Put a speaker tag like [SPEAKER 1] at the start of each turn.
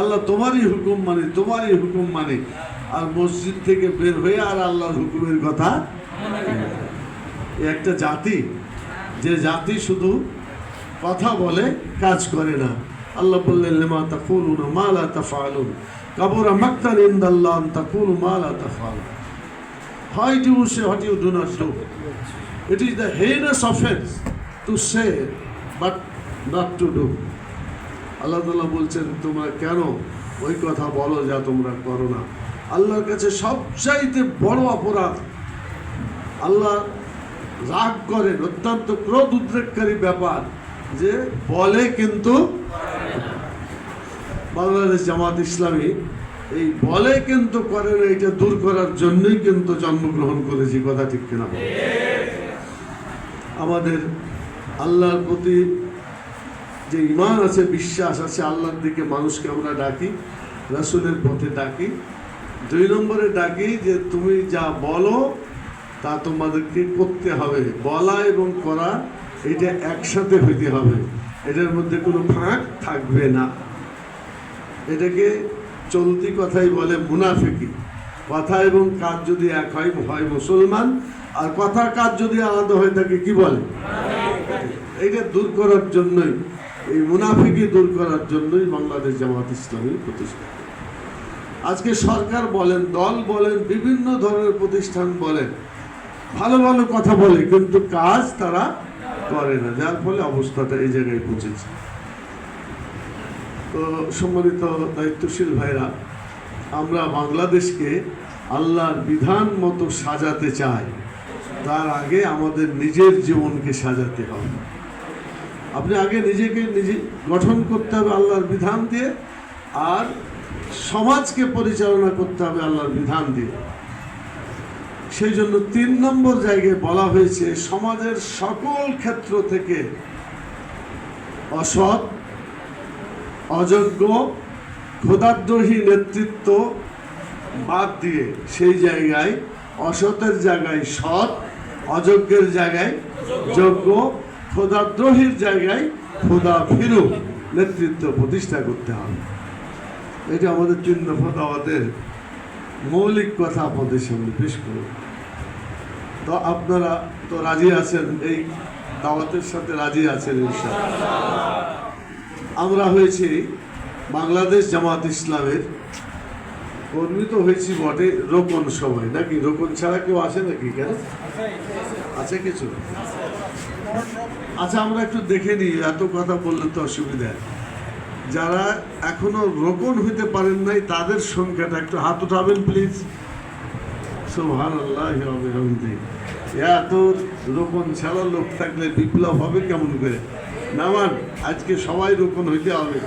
[SPEAKER 1] আল্লাহ তোমারই হুকুম মানে তোমারই হুকুম মানে। আর মসজিদ থেকে বের হয়ে আর আল্লাহর হুকুমের কথা একটা জাতি, যে জাতি শুধু কথা বলে, কাজ করে না। আল্লাহ বললেন, লেমা তাকুলুনা মা লা তাফআলুন কাবুরা মাক্তান ইনদাল্লাহ আন তাকুলু মা লা তাফআলুন Why do you say what you do not do? It is the heinous offense to say, but not to do. আল্লাহ তাআলা বলছেন, তোমরা কেন ওই কথা বলো যা তোমরা করো না আল্লাহর কাছে সবচাইতে বড় অপরাধ, আল্লাহ রাগ করেন, অত্যন্ত ক্রোধ উদ্রেককারী ব্যাপার যে বলে কিন্তু বাংলাদেশ জামাত ইসলামী এই বলে কিন্তু করে না, এটা দূর করার জন্যই কিন্তু জন্মগ্রহণ করেছি কথা ঠিক কিনা? আমাদের আল্লাহর প্রতি যে ইমান আছে, বিশ্বাস আছে, আল্লাহর দিকে মানুষকে আমরা ডাকি, রাসূলের পথে ডাকি। দুই নম্বরে ডাকি যে, তুমি যা বলো, তা তোমাদেরকে করতে হবে। বলা এবং করা, এটা একসাথে হইতে হবে। এটার মধ্যে কোনো ফাঁক থাকবে না। এটাকে চলতি কথাই বলে মুনাফিকি। কথা এবং কাজ যদি এক হয় হয় মুসলমান। আর কথা কাজ যদি আলাদা হয়ে থাকে, কি বলে? এইটা দূর করার জন্যই। এই মুনাফিকে দূর করার জন্যই বাংলাদেশ জামাত ইসলামী প্রতিষ্ঠা আজকে সরকার বলেন, দল বলেন, বিভিন্ন ধরনের প্রতিষ্ঠান বলেন, ভালো ভালো কথা বলে, কিন্তু কাজ তারা করে না। যার ফলে অবস্থাটা এই জায়গায় পৌঁছেছে। তো সম্মানিত দায়িত্বশীল ভাইরা, আমরা বাংলাদেশকে আল্লাহর বিধান মতো সাজাতে চাই। তার আগে আমাদের নিজের জীবনকে সাজাতে হবে। আপনি আগে নিজেকে নিজে গঠন করতে হবে আল্লাহর বিধান দিয়ে, আর সমাজকে পরিচালনা করতে হবে আল্লাহর বিধান দিয়ে। সেই জন্য তিন নম্বর জায়গায় বলা হয়েছে, সমাজের সকল ক্ষেত্র থেকে অসৎ, অযোগ্য ক্ষুদাদ্রোহী নেতৃত্ব বাদ দিয়ে সেই জায়গায় অসতের জায়গায় সৎ, অযোগ্যের জায়গায় যোগ্য ক্ষুদাদ্রোহীর জায়গায় ক্ষুদা ফিরু নেতৃত্ব প্রতিষ্ঠা করতে হবে। এটা আমাদের তিন দফা দাওয়াতের মৌলিক কথা আপনাদের সামনে পেশ করব। তো আপনারা তো রাজি আছেন? এই দাওয়াতের সাথে রাজি আছেন আমরা হয়েছি বাংলাদেশ জামাত ইসলামের কর্মী তো হয়েছি বটে রোকন সময়। নাকি রোকন ছাড়া কেউ আসে নাকি? কেন? আছে কিছু? আচ্ছা আমরা একটু দেখে নিই, এত কথা বললে তো অসুবিধা। যারা এখনও রোপণ হইতে পারেন নাই, তাদের সংখ্যাটা একটু হাত উঠাবেন প্লিজ আল্লাহ এত রোপণ ছাড়া লোক থাকলে বিপ্লব হবে কেমন করে? নামান, আজকে সবাই রোপণ হইতে হবে।